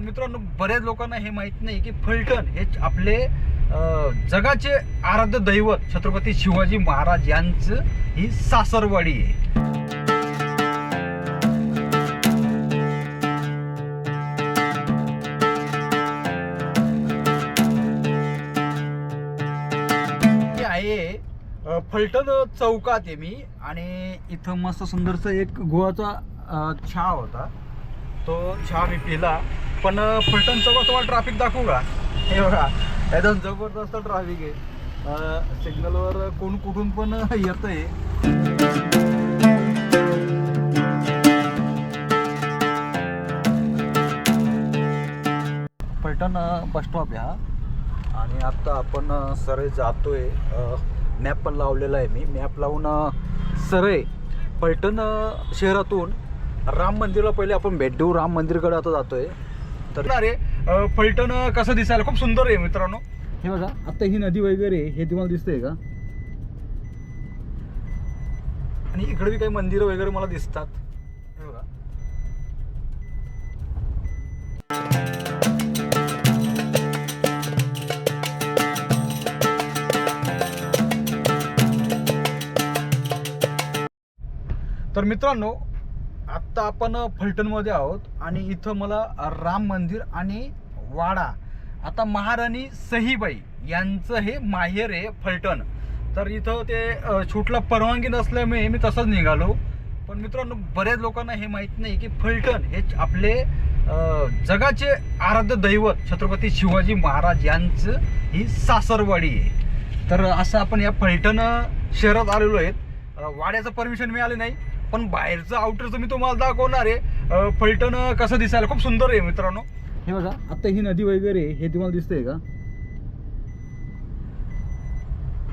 पण मित्रांनो बऱ्याच लोकांना हे माहीत नाही की फलटण हे आपले जगाचे आराध्य दैवत छत्रपती शिवाजी महाराज यांचं ही सासरवाडी आहे. आहे फलटण चौकात आहे मी आणि इथं मस्त सुंदरसा एक गोवाचा अ, होता. तो चहा मी पिला पण अ, फलटण चौकात तुम्हाला ट्रॅफिक दाखवू का? हे बघा एकदम जबरदस्त ट्रॅफिक आहे. सिग्नलवर कोण कुठून पण येत आहे फलटण बस स्टॉप हा. आणि आता आपण सरळ जातोय. मॅप पण लावलेला आहे मी. मॅप लावून सरळ फलटण शहरातून राम मंदिरला पहिले आपण भेट देऊ. राम मंदिरकडे आता जातोय. तर अरे अ, फलटण कसं दिसायला? खूप सुंदर आहे मित्रांनो. हे बघा आता ही नदी वगैरे हे तुम्हाला दिसतंय का? आणि इकडे बी काही मंदिरं वगैरे मला दिसतात. हे बघा. तर मित्रांनो आत्ता आपण फलटणमध्ये आहोत आणि इथं मला राम मंदिर आणि वाडा आता महाराणी सहीबाई यांचं हे माहेर आहे फलटण. तर इथं ते अ, शूटला परवानगी नसल्यामुळे मी तसंच निघालो. पण मित्रांनो बऱ्याच लोकांना हे माहीत नाही की फलटण हे आपले जगाचे आराध्य दैवत छत्रपती शिवाजी महाराज यांचं ही सासरवाडी आहे. तर असं आपण या फलटण शहरात आलेलो आहेत. वाड्याचं परमिशन मिळालं नाही. पण बाहेरचं आउटरचं मी तुम्हाला दाखवणार आहे. फलटण कसं दिसायला खूप सुंदर आहे मित्रांनो. हे बघा आता ही नदी वगैरे हे तुम्हाला दिसतंय का?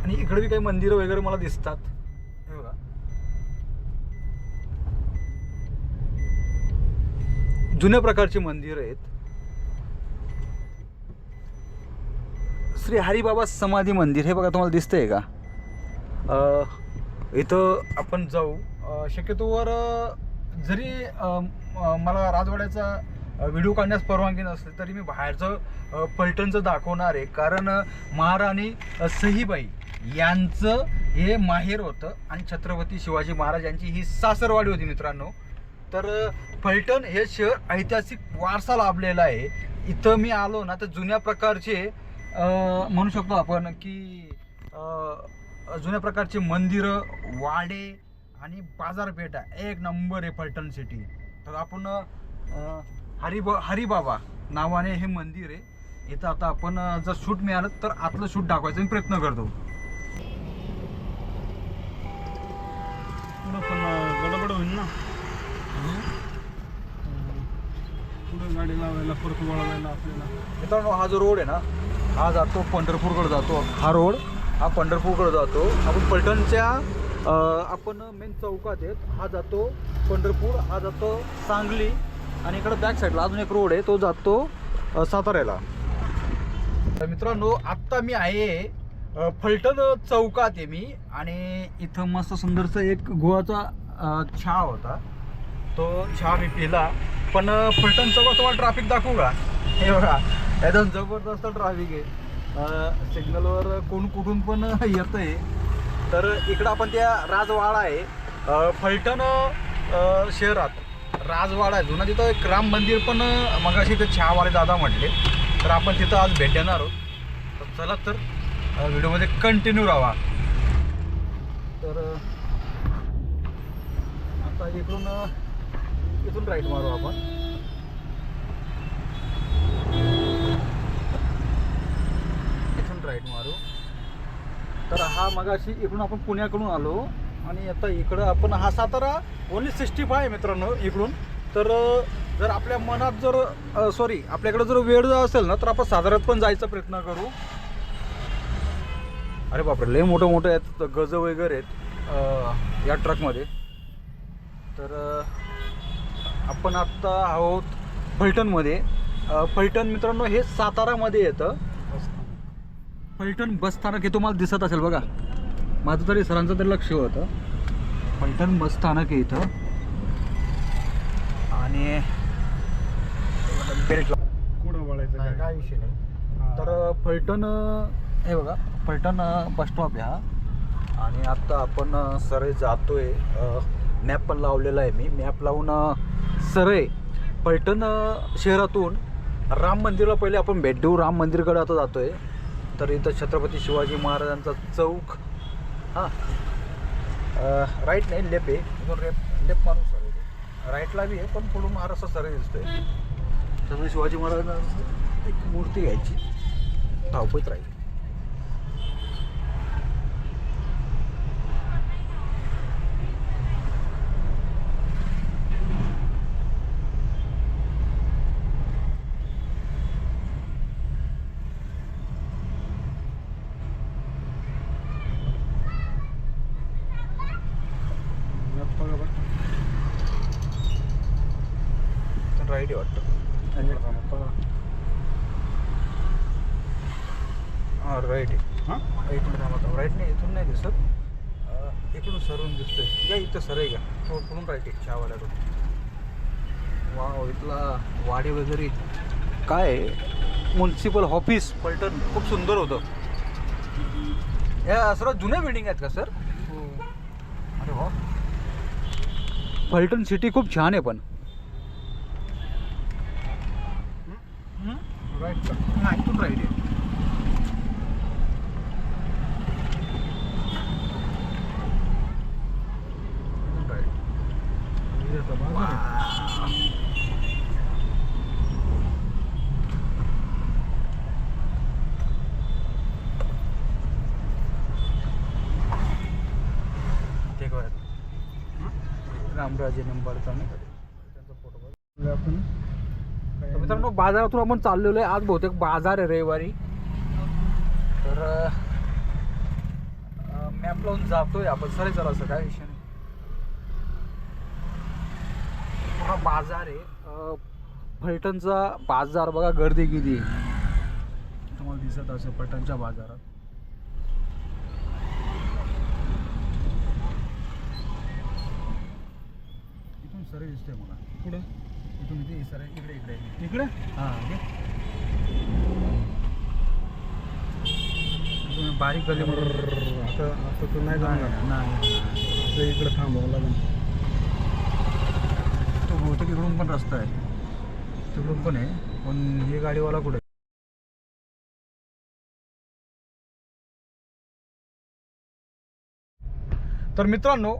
आणि इकडे बी काही मंदिरं वगैरे मला दिसतात. हे बघा. जुन्या प्रकारची मंदिरं आहेत. श्री हरिबाबा समाधी मंदिर हे बघा तुम्हाला दिसतंय का? इथं आपण जाऊ. शक्यतोवर जरी मला राजवाड्याचा व्हिडिओ काढण्यास परवानगी नसली तरी मी बाहेरचं पलटणचं दाखवणार आहे. कारण महाराणी सहीबाई यांचं हे माहेर होतं आणि छत्रपती शिवाजी महाराज यांची ही सासरवाडी होती मित्रांनो. तर पलटण फलटण हे शहर ऐतिहासिक वारसा लाभलेला आहे. इथं मी आलो ना तर जुन्या प्रकारचे म्हणू शकतो आपण की जुन्या प्रकारचे मंदिरं वाडे आणि बाजारपेठा एक नंबर आहे फलटण सिटी तर आपण हरिबा हरिबाबा नावाने हे मंदिर आहे. इथं आता आपण जर शूट मिळालं तर आतलं शूट दाखवायचा मी प्रयत्न करतो. पण गडबड होईल ना? पुढं गाडी लावायला परत वळवायला आपल्याला. मित्रांनो हा जो रोड आहे ना हा जातो पंढरपूरकडे जातो. हा रोड हा पंढरपूरकडे जातो. आपण पलटणच्या आपण मेन चौकात आहेत. हा जातो पंढरपूर हा जातो सांगली आणि इकडं बॅक साईडला अजून एक रोड आहे तो जातो अ, साताऱ्याला. तर मित्रांनो आत्ता मी आहे फलटण चौकात आहे मी आणि इथं मस्त सुंदरसा एक गोवाचा अ, चहा होता. तो चहा मी पिला. पण अ, फलटण चौकात तुम्हाला ट्रॅफिक दाखवू का? हे बघा एकदम जबरदस्त ट्रॅफिक आहे. सिग्नलवर कोण कुठून पण येतं आहे तर इकडं आपण त्या राजवाडा आहे. फलटण शहरात. राजवाडा आहे. जुना तिथं एक राम मंदिर पण मग मगाशी ते छावाले दादा म्हटले. तर आपण तिथं आज भेट देणार आहोत. तर चला तर व्हिडिओमध्ये कंटिन्यू राहा. तर आता इकडून इथून राईट मारू आपण. इथून राईट मारू. तर हा मगाशी इकडून आपण पुण्याकडून आलो आणि आता इकडं आपण हा सातारा ओनली सिक्स्टी फाय आहे मित्रांनो इकडून. तर जर आपल्या मनात जर सॉरी आपल्याकडे जर वेळ जर असेल ना तर आपण साताऱ्यात पण जायचा प्रयत्न करू. अरे बापरे लय मोठं मोठं आहेत गज वगैरे आहेत या ट्रकमध्ये तर आपण आत्ता आहोत फलटणमध्ये. फलटण मित्रांनो हे सातारामध्ये येतं. फलटण बस स्थानक हे तुम्हाला दिसत असेल बघा. माझं तरी सरांचं तरी लक्ष होतं. फलटण बस स्थानक आहे इथं. आणि बेल्ट काय? विषय नाही. तर फलटण अं, हे बघा फलटण अं, बस स्टॉप आहे हा. आणि आत्ता आपण सरळ जातोय मॅप पण लावलेला आहे मी. मॅप लावून सरळ फलटण अं, शहरातून राम मंदिरला पहिले आपण भेट देऊ. राम मंदिरकडे आता जातोय. तर इथं छत्रपती शिवाजी महाराजांचा चौक. हां. राईट नाही लेप आहे. इथून रेप लेप मारून सर राईटला बी आहे पण पुढून महाराष्ट्र सरळ दिसतोय. छत्रपती शिवाजी महाराजांची एक मूर्ती घ्यायची. धावपत राहील मॅप बघा बरं. आहे वाटतं. हां राईट आहे हा? इकडून थांबा राईट नाही इथून नाही दिसत. इकडून सरून दिसतंय. या इथं सर आहे का? तो पुढून राईट आहे चहावाल्याकडून वा इथला वाडे वगैरे काय? Municipal office Phaltan. खूप सुंदर होतं. या सर्वात जुन्या बिल्डिंग आहेत का सर हो. अरे वा. फलटण सिटी खूप छान आहे पण राईट का? इथून राईट आहे रामराजे निंबाळचा नाही? त्यांचा फोटो आपण बाजारातून आपण चाललेलो आहे आज बहुतेक बाजार आहे रविवारी. तर मॅप लावून जातोय आपण. सरे चला असं काय विषय नाही. हा बाजार आहे. फलटणचा बाजार बघा गर्दी किती आहे. तुम्हाला दिसत असेल फलटणच्या बाजारात. इथून सरे दिसतोय मला. पुढे. इथे सर इकडे इकडे. इकडे? हां बारीक गली आता आता तर नाही जाणार नाही. आता इकडे थांबावं लागेल. तो बहुतेक इकडून पण रस्ता आहे. तिकडून पण आहे. पण हे गाडीवाला कुठे? तर मित्रांनो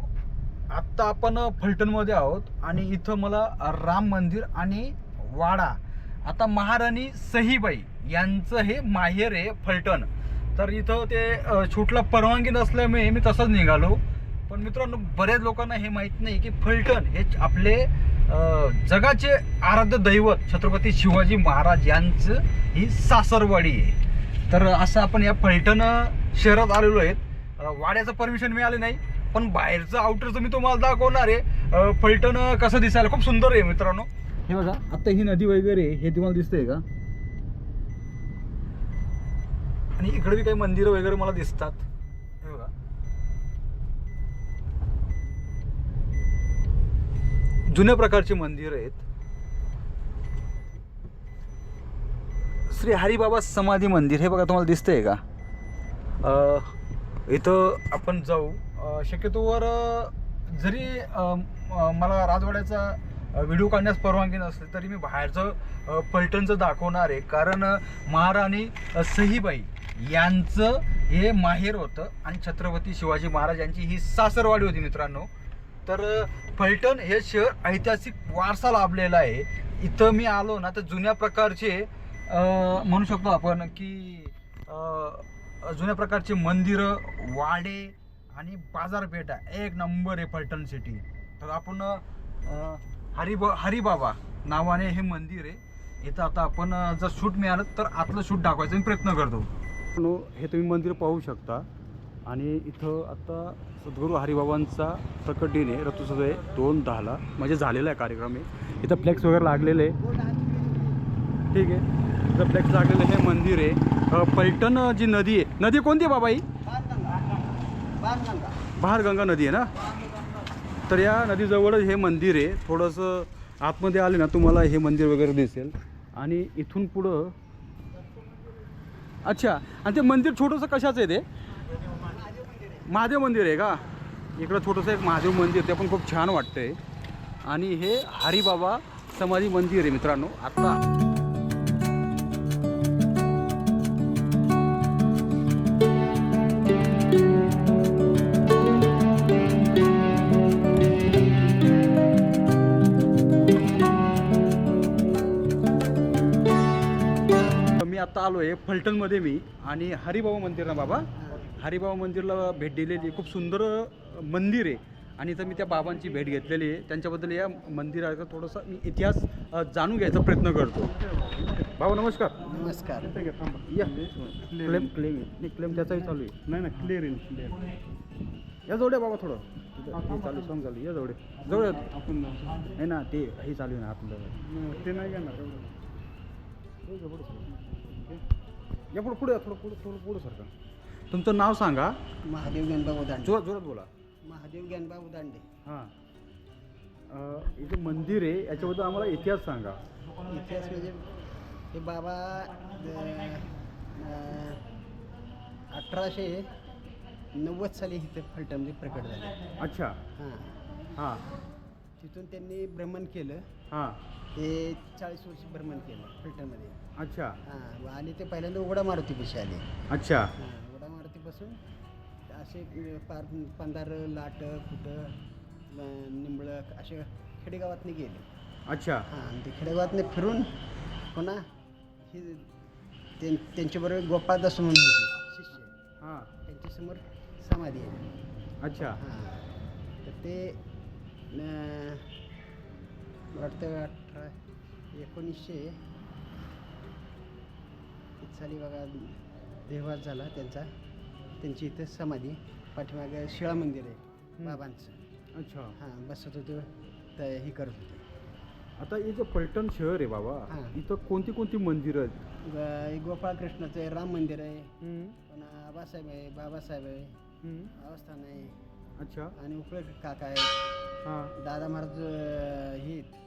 आत्ता आपण फलटणमध्ये आहोत आणि इथं मला राम मंदिर आणि वाडा आता महाराणी सहीबाई यांचं हे माहेर आहे फलटण. तर इथं ते छोटला परवानगी नसल्यामुळे मी तसंच निघालो. पण मित्रांनो बऱ्याच लोकांना हे माहीत नाही की फलटण हे आपले जगाचे आराध्य दैवत छत्रपती शिवाजी महाराज यांचं ही सासरवाडी आहे. तर असं आपण या फलटण शहरात आलेलो आहेत. वाड्याचं परमिशन मिळाले नाही. पण बाहेरचं आउटरचं मी तुम्हाला दाखवणार आहे. फलटण कसं दिसायला खूप सुंदर आहे मित्रांनो. हे बघा आता ही नदी वगैरे हे तुम्हाला दिसतंय का? आणि इकडे बी काही मंदिरं वगैरे मला दिसतात. हे बघा. जुन्या प्रकारची मंदिरं आहेत. श्री हरिबाबा समाधी मंदिर हे बघा तुम्हाला दिसतंय का? अ, इथं आपण जाऊ. शक्यतोवर जरी मला राजवाड्याचा व्हिडिओ काढण्यास परवानगी नसली तरी मी बाहेरचं पलटणचं दाखवणार आहे. कारण महाराणी सहीबाई यांचं हे माहेर होतं आणि छत्रपती शिवाजी महाराज यांची ही सासरवाडी होती मित्रांनो. तर पलटण फलटण हे शहर ऐतिहासिक वारसा लाभलेला आहे. इथं मी आलो ना तर जुन्या प्रकारचे म्हणू शकतो आपण की जुन्या प्रकारचे मंदिरं वाडे आणि बाजारपेठ आहे. एक नंबर आहे पलटण सिटी तर आपण हरिबा हरिबाबा नावाने हे मंदिर आहे. इथं आता आपण जर शूट मिळालं तर आतलं शूट दाखवायचा मी प्रयत्न करतो. हे तुम्ही मंदिर पाहू शकता. आणि इथं आता सद्गुरू हरिबाबांचा प्रकट दिन आहे. रथोत्सव दोन दहाला. म्हणजे झालेला आहे कार्यक्रम आहे इथं फ्लेक्स वगैरे लागलेले ठीक आहे. इथं फ्लेक्स लागलेलं हे मंदिर आहे. पलटण जी नदी आहे. नदी कोणती आहे बाबा ही गंगा नदी आहे ना? तर या नदीजवळच हे मंदिर आहे. थोडंसं आतमध्ये आले ना तुम्हाला हे मंदिर वगैरे दिसेल. आणि इथून पुढं अच्छा आणि ते मंदिर छोटंसं कशाचं आहे ते? महादेव मंदिर आहे का? इकडं छोटंसं एक महादेव मंदिर ते पण खूप छान वाटतंय. आणि हे हरिबाबा समाधी मंदिर आहे मित्रांनो आता. मी आता आलो आहे फलटणमध्ये मी आणि हरिबाबा मंदिर ना बाबा. हरिबाबा मंदिरला भेट दिलेली खूप सुंदर मंदिर आहे. आणि इथं मी त्या बाबांची भेट घेतलेली आहे. त्यांच्याबद्दल या मंदिराचा थोडासा मी इतिहास जाणून घ्यायचा प्रयत्न करतो. बाबा नमस्कार. नमस्कार. या. क्लेम क्लेम नाही क्लेम त्याचाही चालू आहे. नाही ना क्लिअर येईल क्लिअर या जवळ बाबा थोडं. हे चालू सॉंग चालू. या जवळ जवळ. आपण. नाही ना ते हे चालू आहे ना आपलं ते नाही घेणार एवढं. या पुढे थोडं पुढे थोडं पुढं सरका. तुमचं नाव सांगा. महादेव ज्ञानबा उदांडे जोरात जोरात बोला. महादेव ज्ञानबा उदांडे हां. अं, इथे मंदिर आहे याच्याबद्दल आम्हाला इतिहास सांगा. इतिहास म्हणजे हे बाबा अठराशे नव्वद साली इथे फलटणमध्ये प्रकट झाले. अच्छा. हां. हां. तिथून त्यांनी भ्रमण केलं. हां. ते चाळीस वर्ष भ्रमण केलं फलटणमध्ये अच्छा. हां आणि ते पहिल्यांदा उघडा मारुतीपाशी आले. अच्छा. हां उघडा मारुतीपासून असे पार पंधार लाट कुठं निंबळक असे खेडेगावातनी गेले. अच्छा. हां आणि ते खेडेगावातनं फिरून पुन्हा ही त्यां त्यांच्याबरोबर गोपाळदास म्हणून होते शिष्य हां. त्यांच्यासमोर समाधी आहे. अच्छा. हां. तर ते वाटतं अठरा एकोणीसशे. साली बघा देहवास झाला त्यांचा. त्यांची इथं समाधी पाठीमागे शिळा मंदिर आहे बाबांचं. अच्छा. हां बसत होतं तर हे करत होते. आता हे जे फलटण शहर आहे बाबा हां. इथं कोणती कोणती मंदिरं आहेत? ग- गोपाळकृष्णाचं आहे राम मंदिर आहे. पुन्हा आबासाहेब आहे बाबासाहेब आहे. हम्म, आवस्थान आहे. अच्छा. आणि उकळे काका आहे हां. दादा महाराज अं, हे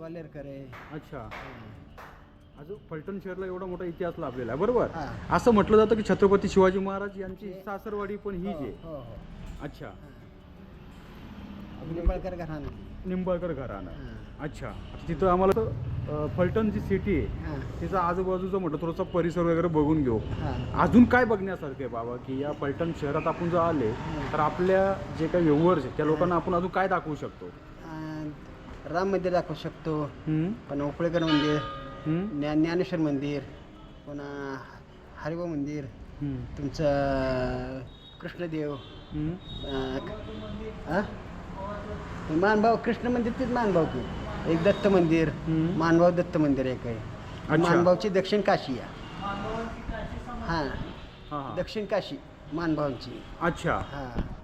ग्वाल्हेरकर आहे अच्छा हां. अजून फलटण शहरला एवढा मोठा इतिहास लाभलेला आहे बरोबर हां. असं म्हटलं जातं की छत्रपती शिवाजी महाराज यांची हे- सासरवाडी पण हीच आहे हो हो अच्छा हां. निंबाळकर घराणं निंबाळकर घराणं हां. अच्छा तिथं आम्हाला अं, फलटण जी सिटी आहे हां. तिचा आजूबाजूचा म्हटलं थोडासा परिसर वगैरे बघून घेऊ हां. अजून काय बघण्यासारखं आहे बाबा की या फलटण शहरात आपण जर आले तर आपल्या जे काही व्ह्युअर्स आहेत त्या लोकांना आपण अजून काय दाखवू शकतो अं, राम मंदिर दाखवू शकतो. हम्म, पण उकळेकर मंदिर हम्म, ज्ञान ज्ञानेश्वर मंदिर पुन्हा हरिभाऊ मंदिर हम्म, तुमचं कृष्णदेव हम्म. अं, क- आ? मानभाव कृष्ण मंदिर तेच मानभाव की एक दत्त मंदिर हम्म. मानभाव दत्त मंदिर एक आहे. अच्छा. मानभावची दक्षिण काशी आहे हां. हां, हां. दक्षिण काशी मानभावची अच्छा. हां.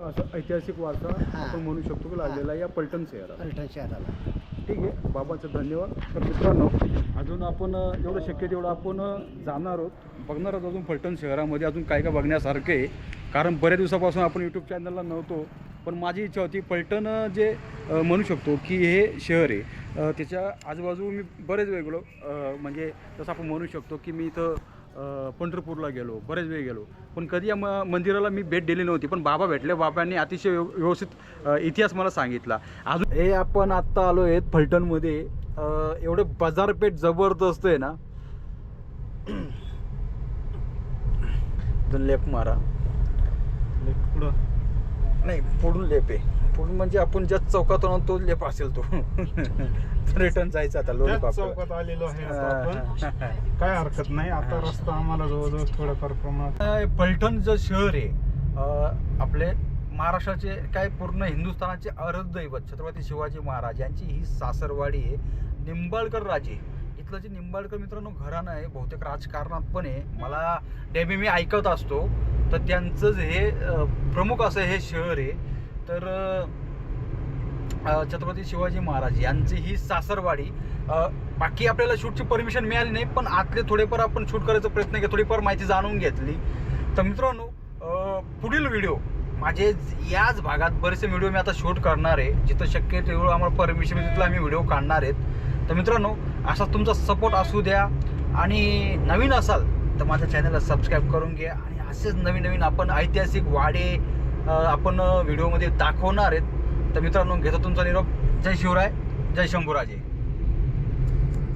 असं ऐतिहासिक वारसा हां. आपण म्हणू शकतो की लागलेला या पलटण शहरात फलटण शहराला. ठीक आहे. बाबांचं धन्यवाद. तर मित्रांनो अजून आपण अ, जेवढं शक्य तेवढं आपण अ, जाणार आहोत. बघणार आहोत अजून फलटण शहरामध्ये. अजून काय काय बघण्यासारखं आहे. कारण बऱ्याच दिवसापासून आपण यूट्यूब चॅनलला नव्हतो. पण माझी इच्छा होती फलटण अ, जे अ, म्हणू शकतो की हे शहर आहे. अ, त्याच्या आजूबाजू मी बरेच वेगळं अ, म्हणजे जसं आपण म्हणू शकतो की मी इथं पंढरपूरला गेलो बरेच वेळ गेलो. पण कधी या म मंदिराला मी भेट दिली नव्हती पण बाबा भेटले बाबांनी अतिशय व्यव- व्यवस्थित अ, इतिहास मला सांगितला. अजून हे आपण आत्ता आलो आहेत फलटणमध्ये. अ, एवढं बाजारपेठ जबरदस्त आहे ना? लेप मारा. पुढं नाही पुढून लेप आहे. पुढून म्हणजे आपण ज्या चौकातून आलो तो लेप असेल तो. रिटर्न जायचं आता त्याच लोणीपापड चौकात आलेलो आहे आता आपण काय हरकत नाही. आता रस्ता आम्हाला जवळजवळ थोड्याफार प्रमाणात अ, फलटण जे शहर आहे अ, आपले महाराष्ट्राचे काय पूर्ण हिंदुस्थानाचे अरदैवत छत्रपती शिवाजी महाराज यांची ही सासरवाडी आहे. निंबाळकर राजे. इथलं जे निंबाळकर मित्रांनो घराणं आहे बहुतेक राजकारणात पण आहे. मला नेहमी मी ऐकत असतो. तर त्यांचं जे हे अ, प्रमुख असं हे शहर आहे तर छत्रपती शिवाजी महाराज यांची ही सासरवाडी बाकी आपल्याला शूटची परमिशन मिळाली नाही पण आतले थोडेफार आपण शूट करायचा प्रयत्न केला थोडीफार माहिती जाणून घेतली. तर मित्रांनो पुढील व्हिडिओ माझे याच भागात बरेचसे व्हिडिओ मी आता शूट करणार आहे जिथं शक्य तेवढं आम्हाला परमिशन तिथला आम्ही व्हिडिओ काढणार आहेत. तर मित्रांनो असा तुमचा सपोर्ट असू द्या आणि नवीन असाल तर माझ्या चॅनलला सबस्क्राईब करून घ्या आणि असेच नवीन नवीन आपण ऐतिहासिक वाडे आपण व्हिडिओमध्ये दाखवणार आहेत. तर मित्रांनो घेतो तुमचा निरोप. जय शिवराय जय शंभूराजे.